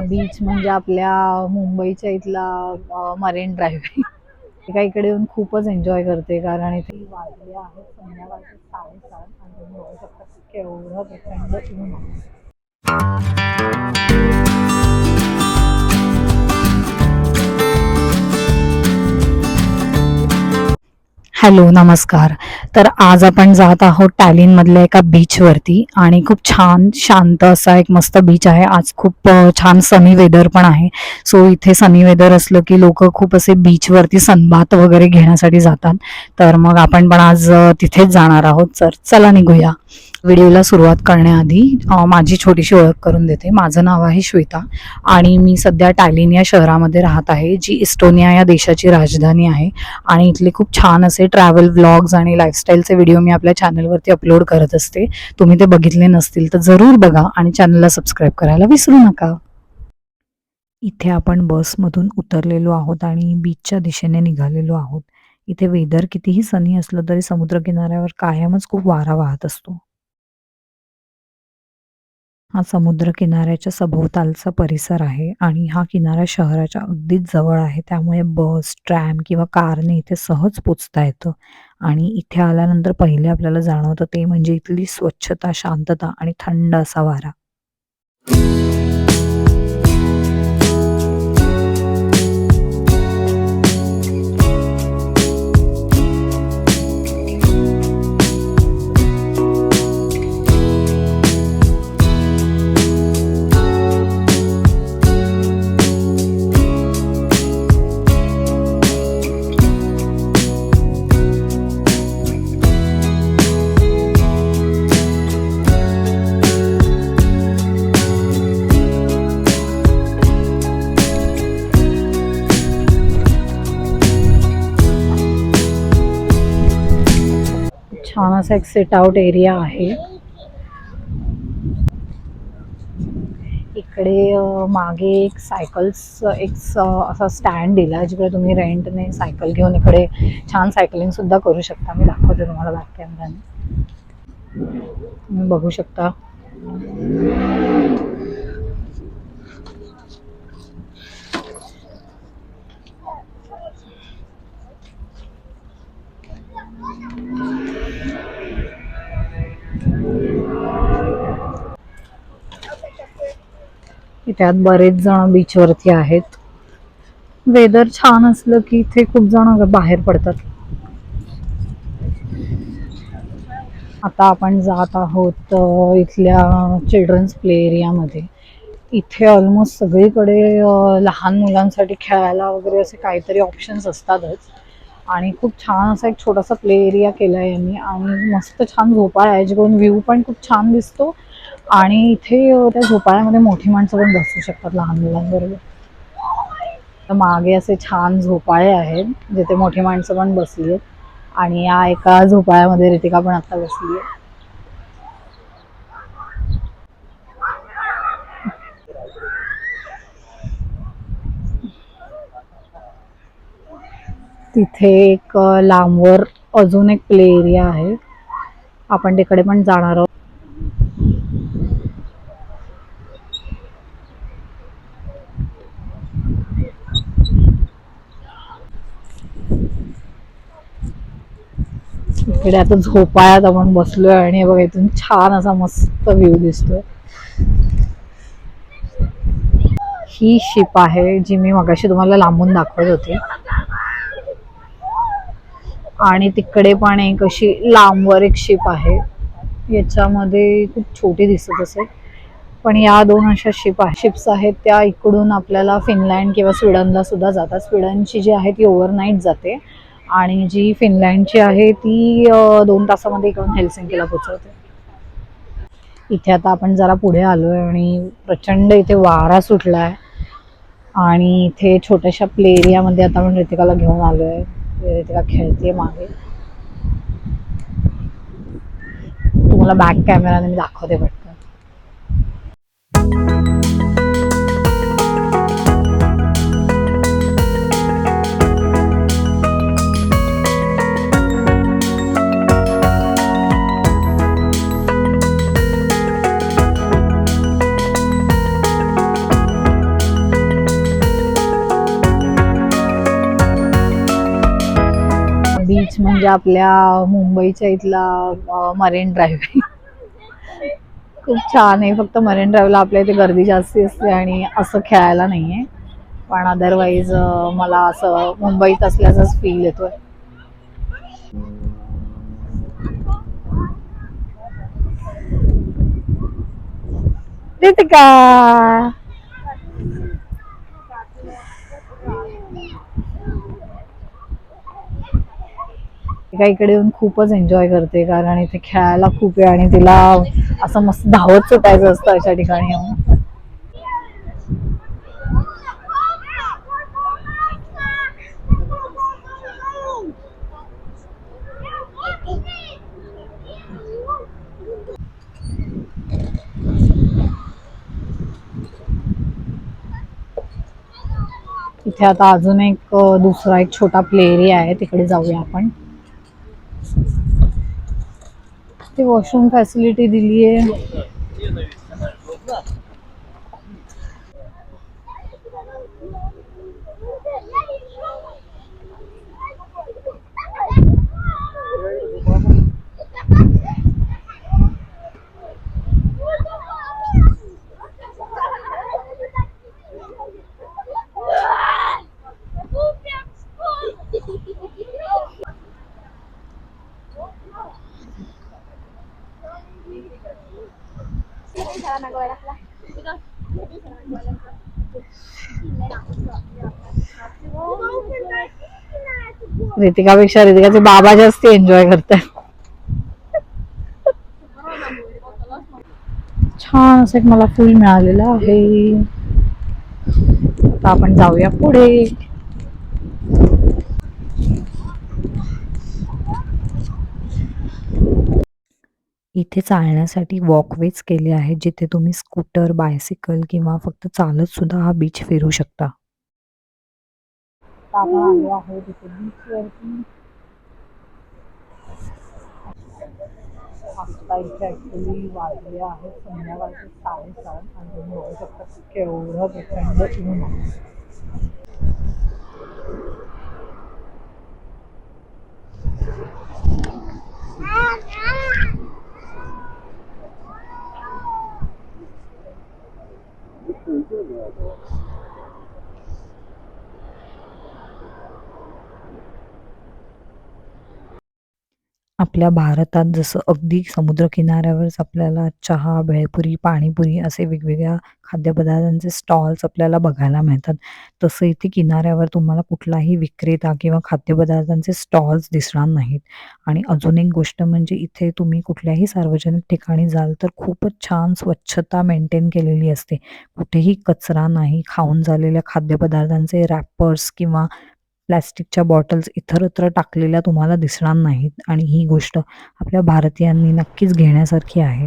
Beach म्हणजे आपल्या मुंबईच्या इथला मरीन ड्राईव्ह एका इकडे येऊन खूपच एन्जॉय करते कारण इथे वाजले आहेत. संध्याकाळचे साडेसात आणि तुम्ही बघू शकता केवढं प्रचंड ऊन हॅलो नमस्कार. तर आज आपण जात आहोत टॅलिनमधल्या एका बीचवरती आणि खूप छान शांत असा एक मस्त बीच आहे. आज खूप छान सनी वेदर पण आहे. सो इथे सनी वेदर असलं की लोक खूप असे बीचवरती सनबात वगैरे घेण्यासाठी जातात. तर मग आपण पण आज तिथेच जाणार आहोत. तर चला निघूया. व्हिडिओला सुरुवात करण्याआधी माझी छोटीशी ओळख करून देते. माझं नाव आहे श्वेता आणि मी सध्या टॅलिन या शहरामध्ये राहत आहे जी इस्टोनिया या देशाची राजधानी आहे. आणि इथले खूप छान असे ट्रॅव्हल व्लॉग्स आणि लाईफस्टाईलचे व्हिडिओ मी आपल्या चॅनलवरती अपलोड करत असते. तुम्ही ते बघितले नसतील तर जरूर बघा आणि चॅनलला सबस्क्राईब करायला विसरू नका. इथे आपण बसमधून उतरलेलो आहोत आणि बीचच्या दिशेने निघालेलो आहोत. इथे वेदर कितीही सनी असलं तरी समुद्रकिनाऱ्यावर कायमच खूप वारा वाहत असतो. हा समुद्र किनाऱ्याच्या सभोवतालचा परिसर आहे आणि हा किनारा शहराच्या अगदीच जवळ आहे. त्यामुळे बस ट्रॅम किंवा कारने इथे सहज पोचता येतं आणि इथे आल्यानंतर पहिले आपल्याला जाणवतं ते म्हणजे इथली स्वच्छता शांतता आणि थंड असा वारा. असा एक सेट आउट एरिया आहे. इकडे मागे एक सायकल्स एक असा स्टँड दिला जिकडे तुम्ही रेंटने सायकल घेऊन इकडे छान सायकलिंग सुद्धा करू शकता. मी दाखवते तुम्हाला बॅक कॅमेराने. तुम्ही बघू शकता. त्यात बरेच जण बीचवरती आहेत. वेदर छान असलं की इथे खूप जण बाहेर पडतात. आता आपण जात आहोत इथल्या चिल्ड्रन्स प्ले एरियामध्ये इथे ऑलमोस्ट सगळीकडे लहान मुलांसाठी खेळायला वगैरे असे काहीतरी ऑप्शन्स असतातच. आणि खूप छान असा एक छोटासा प्ले एरिया केला आहे यांनी. आणि मस्त छान झोपाळा आहे जेणेकरून व्ह्यू पण खूप छान दिसतो. आणि इथे त्या झोपाळ्यामध्ये मोठी माणसं पण बसू शकतात लहान मुलांबरोबर. तर मागे असे छान झोपाळे आहेत जिथे मोठी माणसं पण बसली आहेत. आणि या एका झोपाळ्यामध्ये रितिका पण आता बसली आहे. तिथे एक लांबवर अजून एक प्ले एरिया आहे. आपण तिकडे पण जाणार आहोत. इकडे आता झोपाळ्यात आपण बसलोय आणि बघा इथून छान असा मस्त व्ह्यू दिसतोय. ही शिप आहे जी मी मगाशी तुम्हाला लांबून दाखवत होती. आणि तिकडे पण एक अशी लांबवर एक शिप आहे. याच्यामध्ये खूप छोटी दिसत असेल. पण या दोन अशा शिप आहे. शिप्स आहेत त्या इकडून आपल्याला फिनलँड किंवा स्वीडनला सुद्धा जातात. स्वीडनची जी आहे ती ओव्हरनाईट जाते. आणि जी फिनलँडची आहे ती दोन तासामध्ये इकडून हेल्सिंकीला पोचवते. इथे आता आपण जरा पुढे आलोय आणि प्रचंड इथे वारा सुटलाय. आणि इथे छोट्याशा प्ले एरियामध्ये आता आपण ऋतिकाला घेऊन आलोय. ऋतिका खेळते मागे. तुम्हाला बॅक कॅमेराने मी दाखवते पण बीच म्हणजे आपल्या मुंबईच्या इथला मरीन ड्राईव्ह खूप छान आहे. फक्त मरीन ड्राईव्हला आपल्या इथे गर्दी जास्ती असते आणि असं खेळायला नाही आहे पण अदरवाईज मला असं मुंबईत असल्याचाच फील येतोय. का रितिका इकडे येऊन खूपच एन्जॉय करते कारण इथे खेळायला खूप आहे आणि तिला असं मस्त धावत सुटायचं असतं अशा ठिकाणी येऊन. इथे आता अजून एक दुसरा एक छोटा प्ले एरिया आहे तिकडे जाऊया आपण. ते वॉशरूम फॅसिलिटी दिली आहे रितिकापेक्षा रितिकाचे बाबा जास्त एन्जॉय करतात. छान असं एक मला फुल मिळालेलं आहे. आता आपण जाऊया पुढे. इथे चालण्यासाठी वॉकवेज केले आहेत जिथे तुम्ही स्कूटर बायसिकल किंवा फक्त चालत सुद्धा हा बीच फिरू शकता. बीचवरती वाजले आहेत संध्याकाळचे साडेसात आणि बघू शकता केवढं प्रचंड ऊन आहे. आपल्या भारतात जसं अगदी समुद्रकिनाऱ्यावरच आपल्याला चहा, भेळपुरी, पाणीपुरी असे वेगवेगळ्या खाद्यपदार्थांचे स्टॉल्स आपल्याला बघायला मिळतात. तसं इथे किनाऱ्यावर तुम्हाला कुठलाही विक्रेता किंवा खाद्यपदार्थांचे स्टॉल्स दिसणार नाहीत. आणि अजून एक गोष्ट म्हणजे इथे तुम्ही कुठल्याही सार्वजनिक ठिकाणी जाल तर खूपच छान स्वच्छता मेंटेन केलेली असते. कुठेही कचरा नाही, खाऊन झालेल्या खाद्यपदार्थांचे रॅपर्स किंवा प्लास्टिकच्या बॉटल्स इतरत्र टाकलेल्या तुम्हाला दिसणार नाहीत आणि ही गोष्ट आपल्या भारतीयांनी नक्कीच घेण्यासारखी आहे.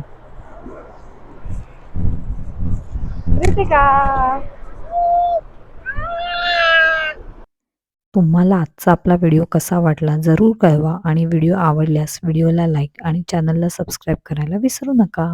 तुम्हाला आजचा आपला व्हिडिओ कसा वाटला जरूर कळवा आणि व्हिडिओ आवडल्यास व्हिडिओला लाईक आणि चॅनलला सबस्क्राईब करायला विसरू नका.